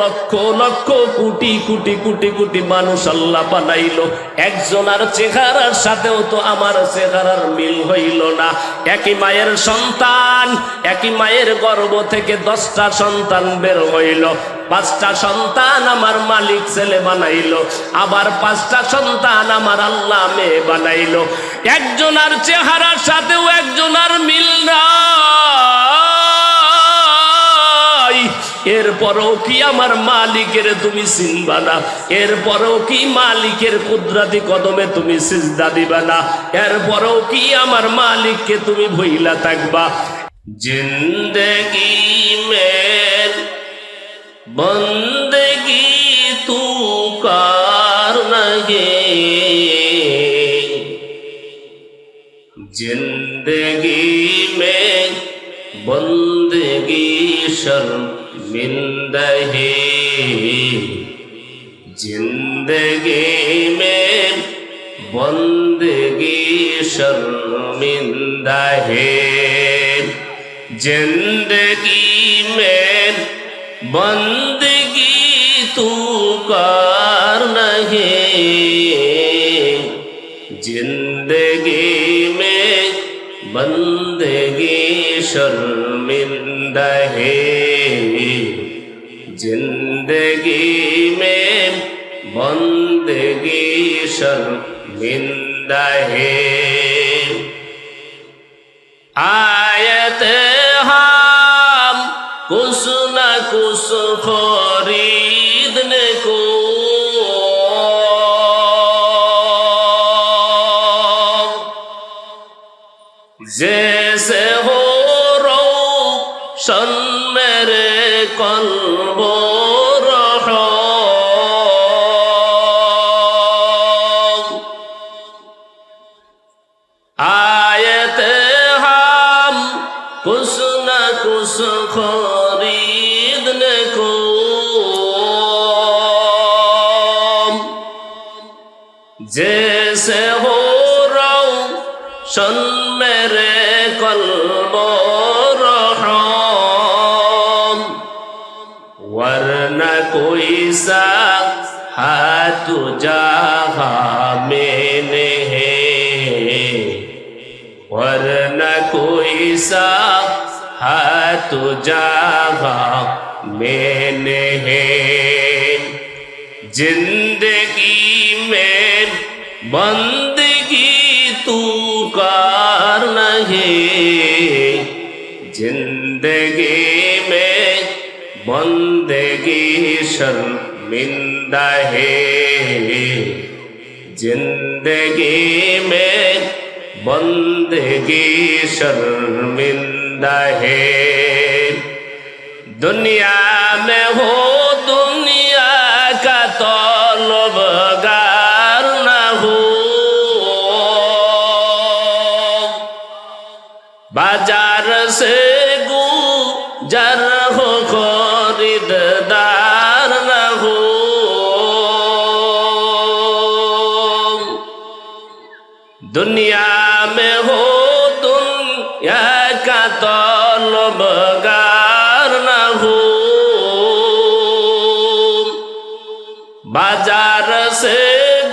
লক্ষ লক্ষ, কোটি কোটি কোটি কোটি মানুষ আল্লাহ বানাইলো। একজনার চেহারার সাথেও তো আমার চেহারার মিল হইল না। একই মায়ের সন্তান, একই মায়ের গর্ভ থেকে দশটা সন্তান বের হইল। পাঁচটা সন্তান আমার মালিক ছেলে বানাইলো। আবার পাঁচটা সন্তান আমার আল্লাহ মেয়ে বানাইলো। একজনার চেহারার সাথেও একজনার মিল নাই। এরপরও কি আমার মালিকের তুমি চিনবা না এরপরও কি মালিকের কুদরাতি কদমে তুমি সিজদা দিবা না এরপরও কি আমার মালিককে তুমি ভইলা থাকবা জিন্দগি মের बंदगी तू कार लगे जिंदगी में बंदगी من دہی زندگی میں بندگی شرمندہ ہے زندگی میں بندگی تو کار نہیں زندگی میں بندگی شرمندہ ہے जिंदगी में बंदगी शर्मिंदा है आयत हाथ जहा मैंने है। ज़िंदगी में बंदगी तू कार नहीं। ज़िंदगी में बंदगी शर्मिंदा है। ज़िंदगी में बंदगी शर्मिंदा है। दुनिया में हो दुनिया का तलबगार न हो बाजार से गुजर हो बाजार से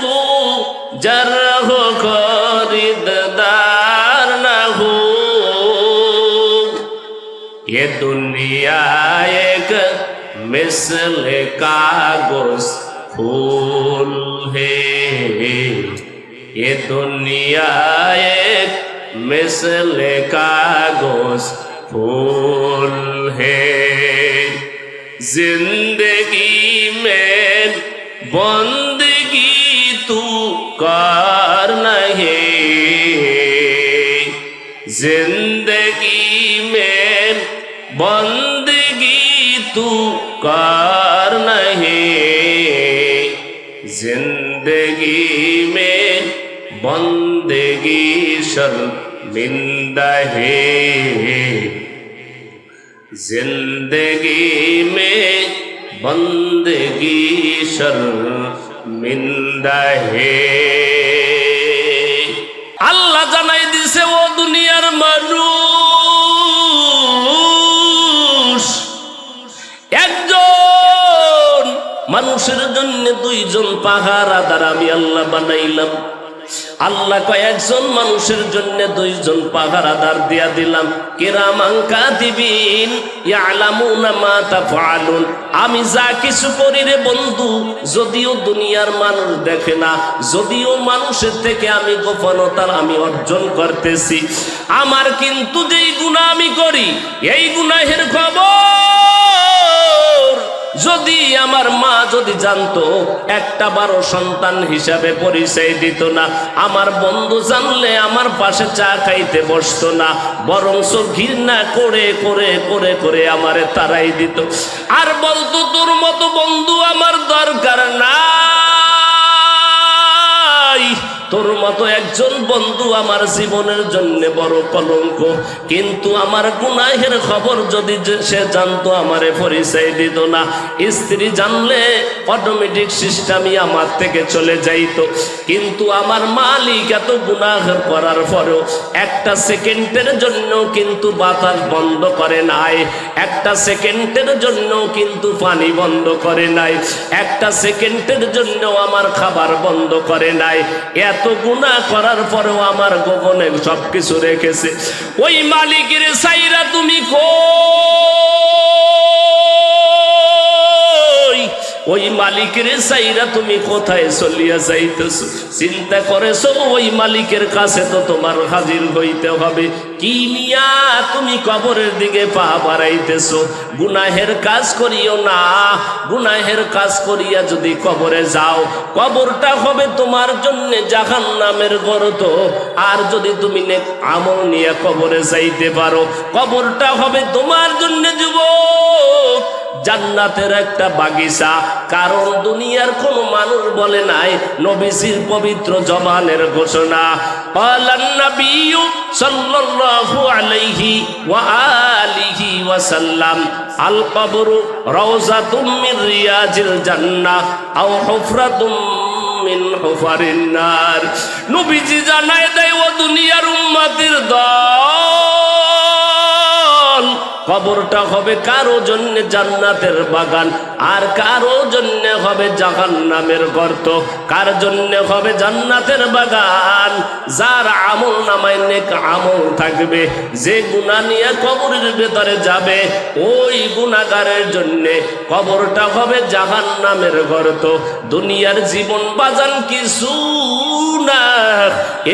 गुजर हो खरीददार न हो ये दुनिया एक मिसल कागज फूल है ये दुनिया एक मिसल कागज फूल है जिंदगी में बंदगी जिंदगी में बंदगी तू कर नहीं जिंदगी में बंदगी शर्मिंदा है जिंदगी में बंदगी शर्मिंदा है আল্লাহ জানাই দিছে ও দুনিয়ার মানুষ। একজন মানুষের জন্য দুইজন পাহারা দ্বারা আমি আল্লাহ বানাইলাম। আল্লাহ কয়েকজন মানুষের জন্য দুইজন পাহারাদার দিয়া দিলাম। কিরামাঙ্কা দিবিন আমি যা কিছু করি রে বন্ধু, যদিও দুনিয়ার মানুষ দেখে না, যদিও মানুষের থেকে আমি গোপনতার আমি অর্জন করতেছি। আমার কিন্তু যেই গুনাহ আমি করি, এই গুনাহের খবর যদি আমার মা যদি জানতো, একটা বারো সন্তান হিসাবে পরিচয় দিত না। আমার বন্ধু জানলে আমার পাশে চা খাইতে বসতো না বরং ঘৃণা করে করে করে করে আমারে তারাই দিত। আর বলতো, তোর মতো বন্ধু আমার দরকার নাই। তোর মতো একজন বন্ধু আমার জীবনের জন্য বড় কলঙ্ক। কিন্তু আমার গুনাহের খবর যদি সে জানতো, আমারে পরিচয় দিত না। স্ত্রী জানলে অটোমেটিক সিস্টেমই আমার থেকে চলে যাইত। কিন্তু আমার মালিক এত গুনাহ করার পরেও একটা সেকেন্ডের জন্য কিন্তু বাতাস বন্ধ করে নাই। একটা সেকেন্ডের জন্য কিন্তু পানি বন্ধ করে নাই। একটা সেকেন্ডের জন্য আমার খাবার বন্ধ করে নাই। এত গুণা করার পরেও আমার গোপনে সবকিছু রেখেছে। ওই মালিকের সাইরা তুমি কো ওই মালিকের সাইরা তুমি কোথায় চলিয়া যাইতেছো? চিন্তা করেছ, ওই মালিকের কাছে তো তোমার হাজির হইতে হবে। কি নিয়া তুমি কবরের দিকে পা বাড়াইতেছো? গুনাহের কাজ করিও না। গুনাহের কাজ করিয়া যদি কবরে যাও, কবরটা হবে তোমার জন্য জাহান নামের গরত। আর যদি তুমি আমল নিয়ে কবরে যাইতে পারো, কবরটা হবে তোমার জন্য যুবক। জান্নাতের একটা বাগিচা। কারণ দুনিয়ার কোন মানুষ বলে নাই, নবীজির পবিত্র জবানের ঘোষণা। সাল্লাল্লাহু আলাইহি ওয়া আলিহি ওয়া সাল্লাম আল কবরু রাওজাতুম মিন রিয়াজিল জান্নাহ আও হুফরাতুম মিন হুফারিন নার। নবীজি জানায় দেয়, ও দুনিয়ার উম্মতের দল! কবরটা হবে কারও জন্য জান্নাতের বাগান, আর কারও জন্য হবে জাহান নামের গর্ত। কার জন্য হবে জান্নাতের বাগান? যার আমল নামায় আমল থাকবে, যে গুণা নিয়ে কবরের ভেতরে যাবে, ওই গুণাগারের জন্য কবরটা হবে জাহান নামের গর্ত। দুনিয়ার জীবন বাজান কিছু না,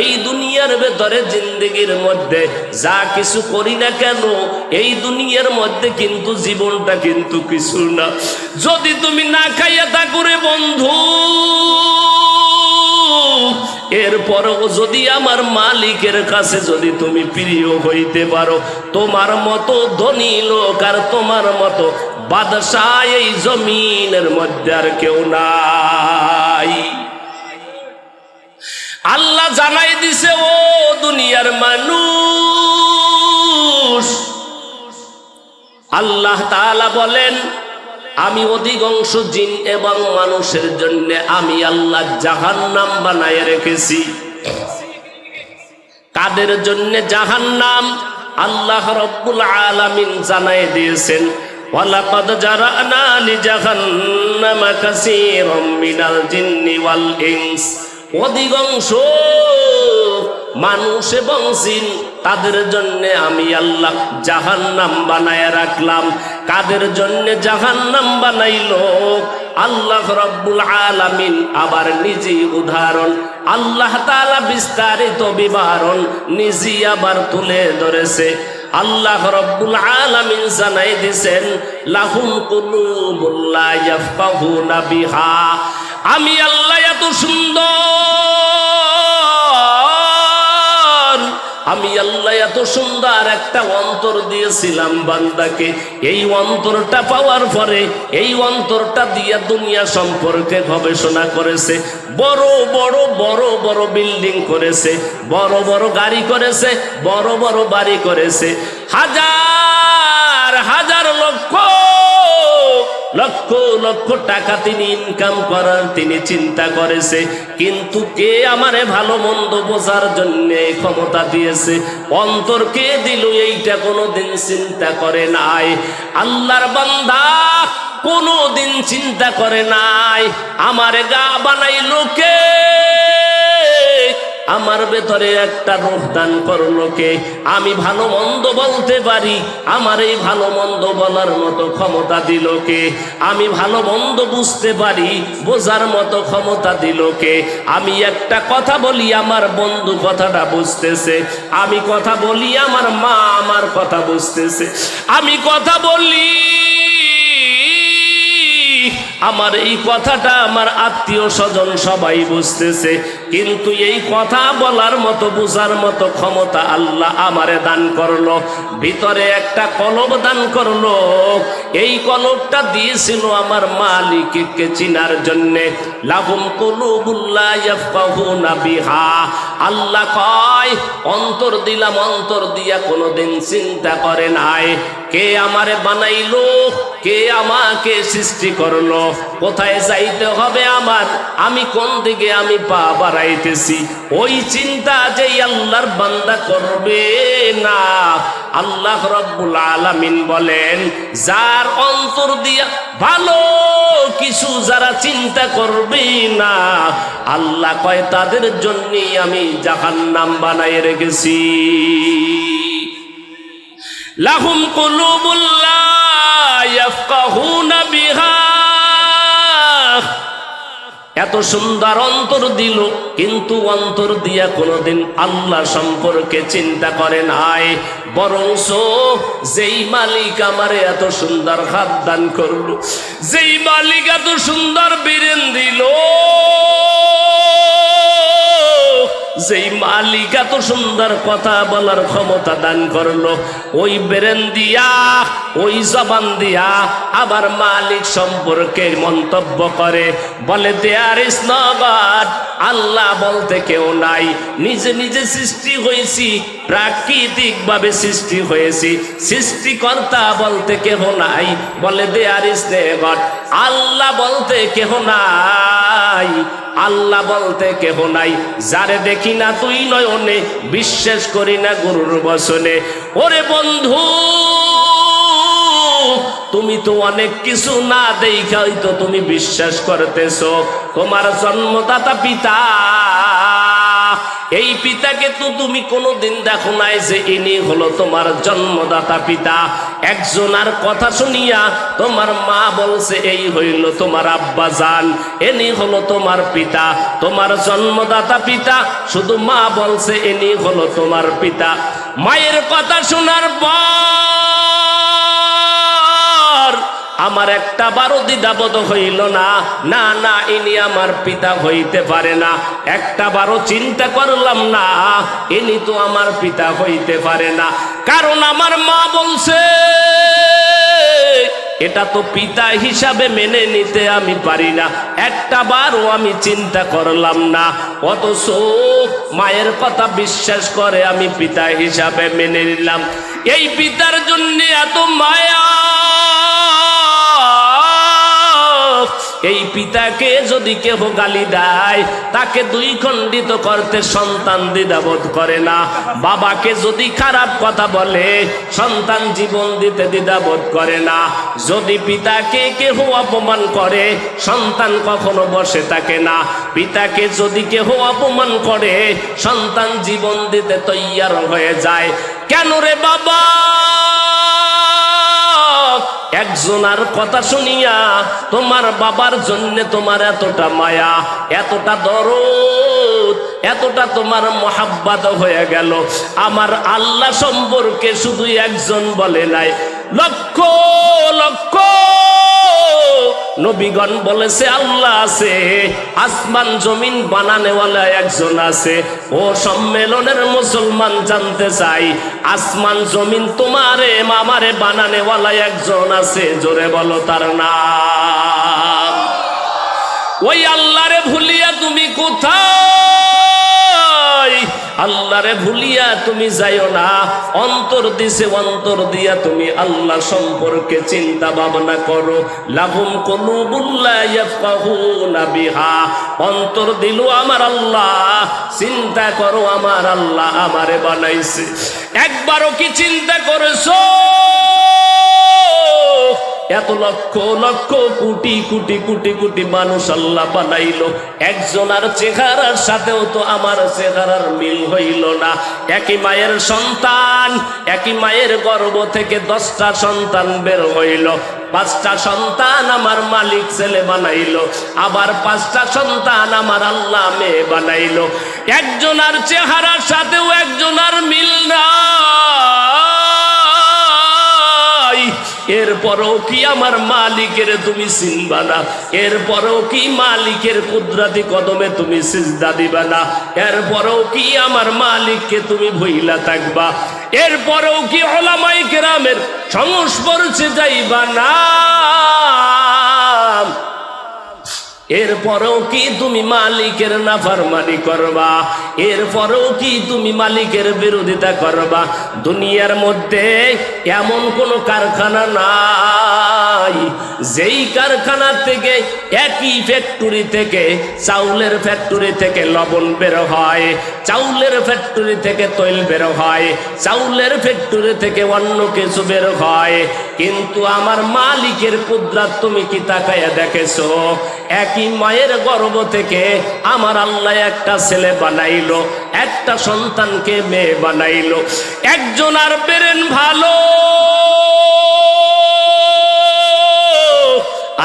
এই দুনিয়ার ভেতরে জিন্দগির মধ্যে যা কিছু করি না কেন, এই দুনিয়ার মধ্যে কিন্তু জীবনটা কিন্তু কিছু না। যদি তুমি না খাইয়া থাকুরে বন্ধু, এরপরও যদি আমার মালিকের কাছে যদি তুমি প্রিয় হইতে পারো, তোমার মতো ধনী লোক আর তোমার মতো বাদশাহ এই জমিনের মধ্যে আর কেউ নাই। আল্লাহ জানাই দিছে, ও দুনিয়ার মানুষ আল্লাহ তাআলা বলেন, আমি অধিকাংশ জিন এবং মানুষের জন্য আমি আল্লাহ জাহান্নাম বানায় রেখেছি। কাদের জন্য জাহান্নাম? আল্লাহ রব্বুল আলামিন জানাই দিয়েছেন, ওয়ালাকাদ জিন্নি ওয়াল ইনস। অধিকাংশ মানুষ এবং জিন তাদের জন্য আমি আল্লাহ জাহান নাম বানায় রাখলাম। কাদের জন্য জাহান নাম বানাইল? আল্লাহ রব্বুল আলামিন আবার নিজেই উদাহরণ। আল্লাহ তাআলা বিস্তারিত বিবরণ নিজে আবার তুলে ধরেছে। আল্লাহ রব্বুল আলামিন জানাই দিছেন, লাহুম কুলুবুল্লা ইয়াফকাহুনা বিহা। আমি আল্লাহ এত সুন্দর। আমি আল্লাহ এত সুন্দর একটা অন্তর দিয়েছিলাম বান্দাকে। এই অন্তরটা পাওয়ার পরে, এই অন্তরটা দিয়ে দুনিয়া সম্পর্কে গবেষণা করেছে। বড় বড় বড় বড় বিল্ডিং করেছে। বড় বড় গাড়ি করেছে। বড় বড় বাড়ি করেছে। হাজার টাকা তিনি ইনকাম করার, তিনি চিন্তা করেছে, কিন্তু কে আমারে ভালো মন্দ বোঝার জন্য ক্ষমতা দিয়েছে? অন্তর কে দিল এইটা কোনোদিন চিন্তা করে নাই? আল্লাহর বান্দা কোনোদিন চিন্তা করে নাই, আমারে গা বানাই লোকে আমার ভেতরে একটা রূপ দান করল কে? আমি ভালো মন্দ বলতে পারি, আমার এই ভালো মন্দ বলার মতো ক্ষমতা দিল কে? আমি ভালো মন্দ বুঝতে পারি, বোঝার মতো ক্ষমতা দিল কে? আমি একটা কথা বলি, আমার বন্ধু কথাটা বুঝতেছে। আমি কথা বলি, আমার মা আমার কথা বুঝতেছে। আমি কথা বলি, আমার এই কথাটা আমার আত্মীয় স্বজন সবাই বুঝতেছে। কিন্তু এই কথা বলার মতো, বুঝার মতো ক্ষমতা আল্লাহ আমারে দান করল। ভিতরে একটা কলব দান করল। এই কলবটা দিয়েছিল আমার মালিককে চিনার জন্যে। লাগুম কুলুবুল্লাহ বিহা। আল্লাহ কয়, অন্তর দিলাম, অন্তর দিয়া কোনোদিন চিন্তা করে নাই। কে আমারে বানাইলো? কে আমাকে সৃষ্টি করল? কোথায় যাইতে হবে আমার? আমি কোন দিকে আমি পা বাড়াইতেছি? ওই চিন্তা যে আল্লাহর বান্দা করবে না। আল্লাহ রব্বুল আলামিন বলেন, যার অন্তর দিয়া ভালো কিছু যারা চিন্তা করবে না, আল্লাহ কয় তাদের জন্যই আমি জাহান্নাম বানাই রেখেছি। লাহুম কুলুবুল্লাহ ইয়াফকাহুনা বিহা। এত সুন্দর অন্তর দিল, কিন্তু অন্তর দিয়া কোনোদিন আল্লাহ সম্পর্কে চিন্তা করে নাই। বরং যেই মালিক আমারে এত সুন্দর হাত দান করল, যেই মালিক এত সুন্দর বীরেন যেই মালিক এত সুন্দর কথা বলার ক্ষমতা দান করল, ওই বেরেন দিয়া, ওই জবান দিয়া আবার মালিক সম্পর্কে মন্তব্য করে, বলে দেয়ার ইস আল্লাহ বলতে কেউ নাই, নিজে নিজে সৃষ্টি হয়েছি প্রাকৃতিক ভাবে সৃষ্টি হয়েছি, সৃষ্টিকর্তা বলতে কেহ নাই, বলে দেয়ার ইস আল্লাহ বলতে কেহ নাই আল্লাহ বলতে কেহ নাই। যারে দেখি না তুই নয়নে, বিশ্বাস করি না গুরুর বসনে ওরে বন্ধু, তুমি তো অনেক কিছু না দেখাই তো তুমি বিশ্বাস করতেছ। তোমার জন্মদাতা পিতা এই পিতাকে তো তুমি কোনোদিন দেখো নাই যে ইনি হলো তোমার জন্মদাতা পিতা। একজনার কথা শুনিয়া তোমার মা বলছে, এই হইল তোমার আব্বা জান এনি হলো তোমার পিতা, তোমার জন্মদাতা পিতা। শুধু মা বলছে এনি হলো তোমার পিতা। মায়ের কথা শোনার পর আমার একটা বারো দ্বিধাবোধ হইল না। না না, ইনি আমার পিতা হইতে পারে না। একটা বারো চিন্তা করলাম না, ইনি তো আমার পিতা হইতে পারে না। কারণ আমার মা বলছে, এটা তো পিতা হিসাবে মেনে নিতে আমি পারি না। একটা বারও আমি চিন্তা করলাম না। অথচ মায়ের কথা বিশ্বাস করে আমি পিতা হিসাবে মেনে নিলাম। এই পিতার জন্য এত মায়া। এই পিতাকে যদি কেহ গালি দেয়, তাকে দুই খণ্ডিত করতে সন্তান দ্বিধাবোধ করে না। বাবাকে যদি খারাপ কথা বলে, সন্তান জীবন দিতে দ্বিধাবোধ করে না। যদি পিতাকে কেহ অপমান করে, সন্তান কখনো বসে থাকে না। পিতাকে যদি কেহ অপমান করে, সন্তান জীবন দিতে তৈয়ার হয়ে যায়। কেন রে বাবা? একজনার কথা শুনিয়া, তোমার বাবার জন্য তোমার এতটা মায়া, এতটা দরদ, এতটা তোমার মহাব্বাদ হয়ে গেল। আমার আল্লাহ সম্পর্কে শুধু একজন বলে নাই, লক্ষ লক্ষ নবীগণ বলেছে, আল্লাহ আছে, আসমান জমিন বানানেওয়ালা একজন আছে। ও সম্মেলনের মুসলমান জানতে চাই, আসমান জমিন তোমারে, মামারে বানানেওয়ালা একজন আছে, জোরে বলো তার নাম। ওই আল্লাহরে ভুলিয়া তুমি কোথায়? আল্লাহরে ভুলিয়া তুমি যাইও না। অন্তর দিছে, অন্তর দিয়া তুমি আল্লাহ সম্পর্কে চিন্তা ভাবনা করো। ইয়াফকাহুনা বিহা। অন্তর দিল আমার আল্লাহ, চিন্তা করো আমার আল্লাহ আমারে বানাইছে। একবারও কি চিন্তা করেছ? এত লক্ষ লক্ষ, কোটি কোটি কোটি কোটি মানুষ আল্লাহ বানাইলো। একজনার চেহারার সাথেও তো আমার চেহারার মিল হইল না। একই মায়ের সন্তান, একই মায়ের গর্ব থেকে দশটা সন্তান বের হইল। পাঁচটা সন্তান আমার মালিক ছেলে বানাইলো। আবার পাঁচটা সন্তান আমার আল্লাহ মেয়ে বানাইলো। একজনার চেহারার সাথেও একজনার মিল নাই। এরপরও কি আমার মালিকের তুমি চিনবা না? এরপরও কি মালিকের কুদরাতি কদমে তুমি সিজদা দিবা না? এরপরও কি আমার মালিককে তুমি ভইলা থাকবা? এরপরও কি ওলামাই কেরামের সংস্পর্শে যাইবা না? এরপরেও কি তুমি মালিকের নাফারমানি করবা? এরপরেও কি তুমি মালিকের বিরোধিতা করবা? দুনিয়ার মধ্যে এমন কোনো কারখানা নাই। যেই কারখানা থেকে, একই ফ্যাক্টরি থেকে, চাউলের ফ্যাক্টরি থেকে লবণ বের হয়, চাউলের ফ্যাক্টরি থেকে তৈল বের হয়, চাউলের ফ্যাক্টরি থেকে অন্য কিছু বের হয়। কিন্তু আমার মালিকের কুদরাত তুমি কি তাকাইয়া দেখেছ? একই মায়ের গর্ভ থেকে আমার আল্লাহ একটা ছেলে বানাইলো, একটা সন্তানকে মেয়ে বানাইলো। একজন আর বেরেন ভালো।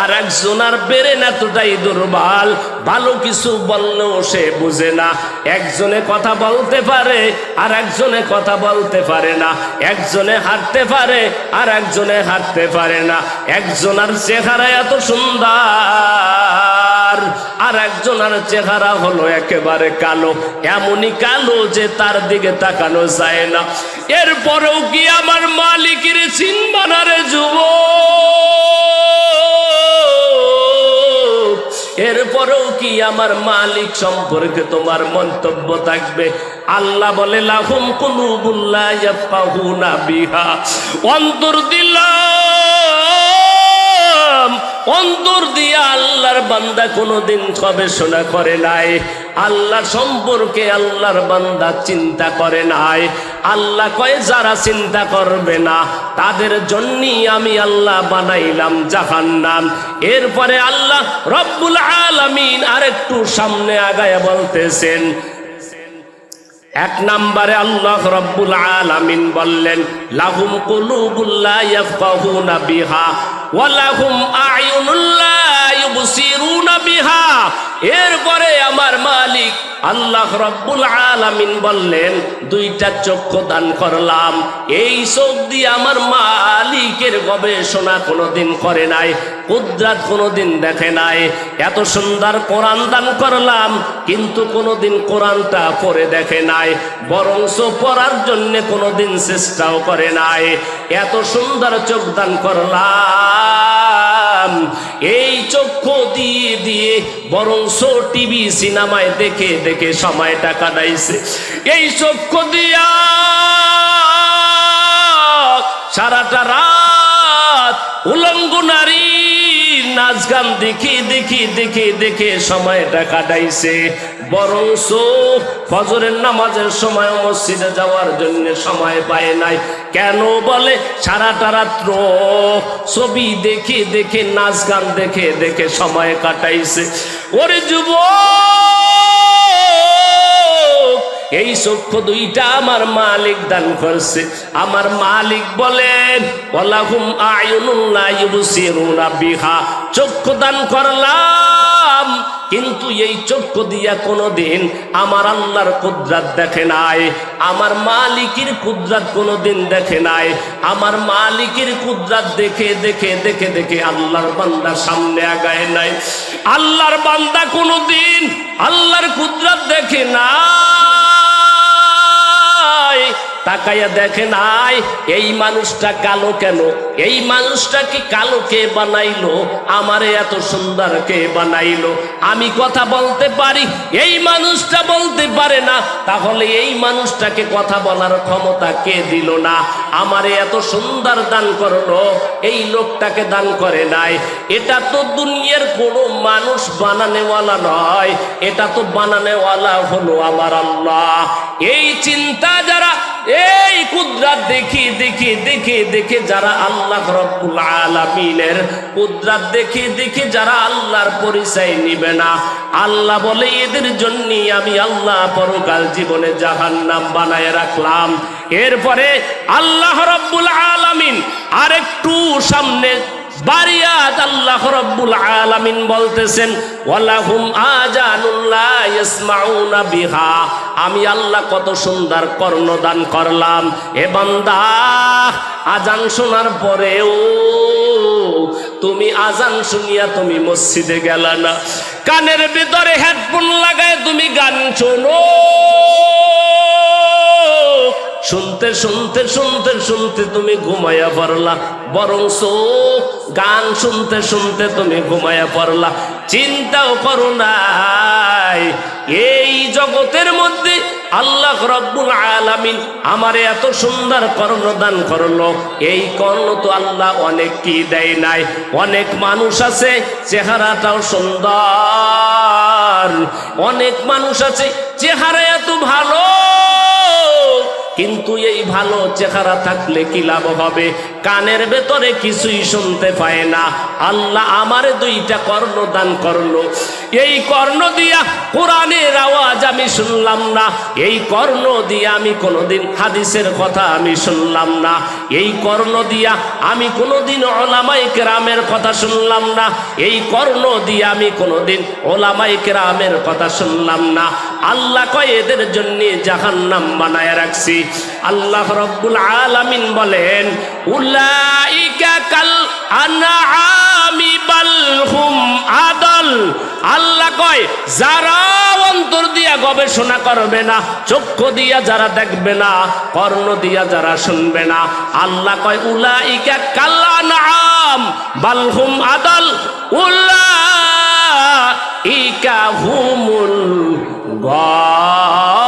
আর একজন আর বেরেন এতটাই দুর্বল। ভালো কিছু বললেও সে বুঝে না। একজনে কথা বলতে পারে আর একজনে কথা বলতে পারে না। একজনে হাঁটতে পারে আর একজনে হাঁটতে পারে না। একজনের চেহারা এত সুন্দর আর একজনের চেহারা হলো একেবারে কালো। এমনই কালো যে তার দিকে তাকানো যায় না। এরপরেও কি আমার মালিকের চিনবানারে যুবক? এরপরেও কি আমার মালিক সম্পর্কে তোমার মন্তব্য থাকবে? আল্লাহ বলে, লাহুম কুলুবুল্লাহ বিহা। অন্তর দিলাম, অন্তর দিয়ে আল্লাহর বান্দা কোনোদিন গবেষণা করে নাই। আল্লাহ সম্পর্কে আল্লাহর বান্দা চিন্তা করে নাই। আল্লাহ কয়, যারা চিন্তা করবে না, তাদের জন্যই আমি আল্লাহ বানাইলাম জাহান্নাম। এরপরে আল্লাহ রব্বুল আলামিন আরেকটু সামনে আগায় বলতেছেন, এক নম্বরে আল্লাহ রব্বুল আলামিন বললেন, লাহুম কুলুবুল্লাহ বিহা, ওয়া লাহুম আয়ুনুল্লাহ বিহা। এরপরে আমার মালিক আল্লাহ রব্বুল আলামিন বললেন, দুইটা চক্ষু দান করলাম। এই চোখ দিয়ে আমার মালিকের গবেষণা কোনোদিন করে নাই, কুদরাত কোনোদিন দেখে নাই। এত সুন্দর কোরআন দান করলাম, কিন্তু কোনোদিন কোরআনটা পড়ে দেখে নাই বরংস পড়ার জন্য কোনোদিন চেষ্টাও করে নাই। এত সুন্দর চোখ দান করলাম। এই চক্ষু দিয়ে দিয়ে বরংস টিভি সিনেমায় দেখে দেখে সময়টা কাটাইছে। এই চক্ষু দিয়া সারাটা রাত উলঙ্গ নারী নাচ গান দেখি দেখি দেখে দেখে সময়টা কাটাইছে। বরংস ফজরের নামাজের সময় মসজিদে যাওয়ার জন্য সময় পায় নাই। কেন বলে? সারাটা রাত্র ছবি দেখে দেখে, নাচ গান দেখে দেখে সময় কাটাইছে। ওরে যুবক, এই চক্ষু দুইটা আমার মালিক দান করছে। আমার মালিক বলেন ওয়ালাহুম আয়ুনুল্লাহ বিহা। চক্ষু দান করলাম। কিন্তু এই চক্ষু দিয়া কোনোদিন আমার আল্লাহর কুদরাত দেখে নাই, আমার মালিকের কুদরাত কোনোদিন দেখে নাই, আমার মালিকের কুদরাত দেখে দেখে দেখে দেখে আল্লাহর বান্দা সামনে আগায় নাই। আল্লাহর বান্দা কোনোদিন আল্লাহর কুদরাত দেখে না তাকাইয়া দেখে নাই, এই মানুষটা কালো কেন, এই মানুষটা কি কালো কে বানাইলো, আমারে এত সুন্দর কে বানাইলো আমি কথা বলতে পারি, এই মানুষটা বলতে পারে না, তাহলে এই মানুষটাকে কথা বলার ক্ষমতা কে দিল না? আমারে এত সুন্দর দান করল, এই লোকটাকে দান করে নাই। এটা তো দুনিয়ার কোনো মানুষ বানানেওয়ালা নয়, এটা তো বানানেওয়ালা হলো আমার আল্লাহ। এই চিন্তা যারা, এই কুদরাত দেখি দেখি, দেখে দেখে যারা আল্লাহ রব্বুল আলামিনের কুদরাত দেখে দেখে যারা আল্লাহর পরিচয় নিবে না। আল্লাহ বলে, এদের জন্য আমি আল্লাহ পরকাল জীবনে জাহান্নাম বানায় রাখলাম। এরপরে আল্লাহ রব্বুল আলামিন আরেকটু সামনে বারিয়াত আল্লাহ রব্বুল আলামিন বলতেছেন, ওয়ালাহুম আজানুল্লাহ ইয়াসমাউনা বিহা। আমি আল্লাহ কত সুন্দর কর্ণদান করলাম। এ বান্দা, আজান শোনার পরেও তুমি আজান শুনিয়া তুমি মসজিদে গেলা না। কানের ভিতরে হেডফোন লাগায় তুমি গান শোনো। শুনতে শুনতে শুনতে শুনতে তুমি ঘুমাইয়া পড়লা। বরং গান শুনতে শুনতে তুমি ঘুমাইয়া পড়লা। চিন্তাও করো নাই, এই জগতের মধ্যে আল্লাহ রব্বুল আলামিন আমারে এত সুন্দর কর্ণ দান করল। এই কর্ণ তো আল্লাহ অনেক কি দেয় নাই। অনেক মানুষ আছে, চেহারাটাও সুন্দর। অনেক মানুষ আছে, চেহারা এত ভালো। কিন্তু এই ভালো চেহারা থাকলে কি লাভ হবে? কানের ভেতরে কিছুই শুনতে পায় না। আল্লাহ আমারে দুইটা কর্ণ দান করল। এই কর্ণ দিয়া কোরআনের আওয়াজ আমি শুনলাম না। এই কর্ণ দিয়া আমি কোনোদিন হাদিসের কথা আমি শুনলাম না। এই কর্ণ দিয়া আমি কোনোদিন ওলামাই কেরামের কথা শুনলাম না। এই কর্ণ দিয়া আমি কোনোদিন ওলামাই কেরামের কথা শুনলাম না। আল্লাহ কয়, এদের জন্য জাহান নাম বানায় রাখছি। আল্লাহ রব্বুল আলামিন বলেন, উলাইকা কাল আনআমি বাল হুম আদল। আল্লাহ কয়, যারা অন্তর দিয়া গবেষণা করবে না, চক্ষু দিয়া যারা দেখবে না, কর্ণ দিয়া যারা শুনবে না। আল্লাহ কয়, উলাইকা কাল আনআম বালহুম আদল। উলা ইকা হুমুল 와.